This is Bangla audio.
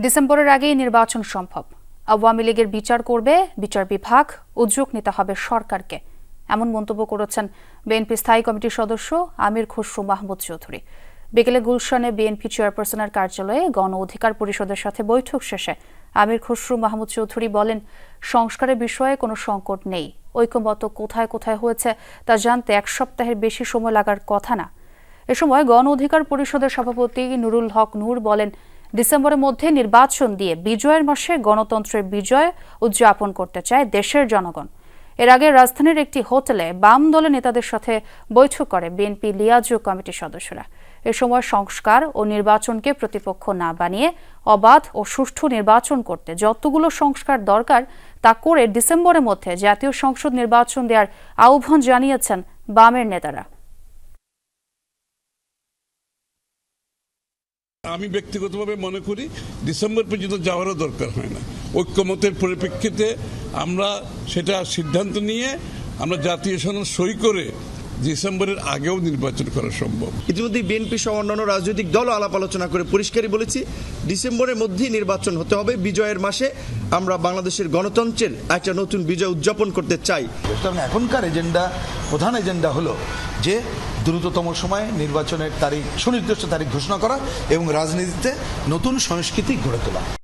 ডিসেম্বরের আগেই নির্বাচন সম্ভব। আওয়ামী লীগের বিচার করবে, বিচার বিভাগ, উদ্যোগ নিতে হবে সরকারকে। এমন মন্তব্য করেছেন বিএনপি স্থায়ী কমিটির সদস্য আমির খসরু মাহমুদ চৌধুরী। বিকেলে গুলশানে বিএনপি চেয়ারপারসনের কার্যালয়ে গণ অধিকার পরিষদের সাথে বৈঠক শেষে আমির খসরু মাহমুদ চৌধুরী বলেন, সংস্কারের বিষয়ে কোনো সংকট নেই। ঐক্যমত কোথায় কোথায় হয়েছে তা জানতে এক সপ্তাহের বেশি সময় লাগার কথা না। এ সময় গণ অধিকার পরিষদের সভাপতি নুরুল হক নূর বলেন ডিসেম্বরের মধ্যে নির্বাচন দিয়ে বিজয়ের মাসে গণতন্ত্রের বিজয় উদযাপন করতে চায় দেশের জনগণ। এর আগে রাজধানীর একটি হোটেলে বাম দলের নেতাদের সাথে বৈঠক করে বিএনপি লিয়াজু কমিটির সদস্যরা। এ সময় সংস্কার ও নির্বাচনকে প্রতিপক্ষ না বানিয়ে অবাধ ও সুষ্ঠু নির্বাচন করতে যতগুলো সংস্কার দরকার তা করে ডিসেম্বরের মধ্যে জাতীয় সংসদ নির্বাচন দেওয়ার আহ্বান জানিয়েছেন বামের নেতারা। আমি ব্যক্তিগতভাবে মনে করি ডিসেম্বর পর্যন্ত যাওয়ারও দরকার হয় না। ঐক্যমতের পরিপ্রেক্ষিতে আমরা সেটা সিদ্ধান্ত নিয়ে আমরা জাতীয় সনদ সই করে ডিসেম্বরের আগেও নির্বাচন করা সম্ভব। ইতিমধ্যে বিএনপি সহ অন্যান্য রাজনৈতিক দল আলাপ আলোচনা করে পরিষ্কারই বলেছি ডিসেম্বরের মধ্যেই নির্বাচন হতে হবে। বিজয়ের মাসে আমরা বাংলাদেশের গণতন্ত্রের একটা নতুন বিজয় উদযাপন করতে চাই। এখনকার এজেন্ডা প্রধান এজেন্ডা হলো যে দ্রুততম সময়ে নির্বাচনের তারিখ, সুনির্দিষ্ট তারিখ ঘোষণা করা এবং রাজনীতিতে নতুন সংস্কৃতি গড়ে তোলা।